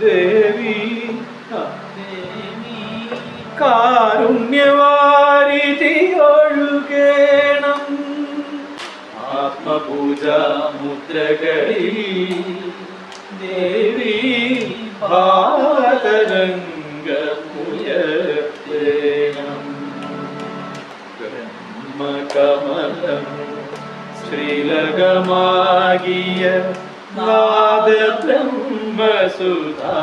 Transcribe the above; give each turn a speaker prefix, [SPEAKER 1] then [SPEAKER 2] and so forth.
[SPEAKER 1] ദേവി
[SPEAKER 2] കാരുണ്യവാരിതിയൊഴുകേണം. ആത്മപൂജ മുദ്രകളിൽ ദേവി ഭാതരംഗമുയർത്തേണം ബ്രഹ്മകമലം ശ്രീലകമാകിയ നാദ ബ്രഹ്മസുധാ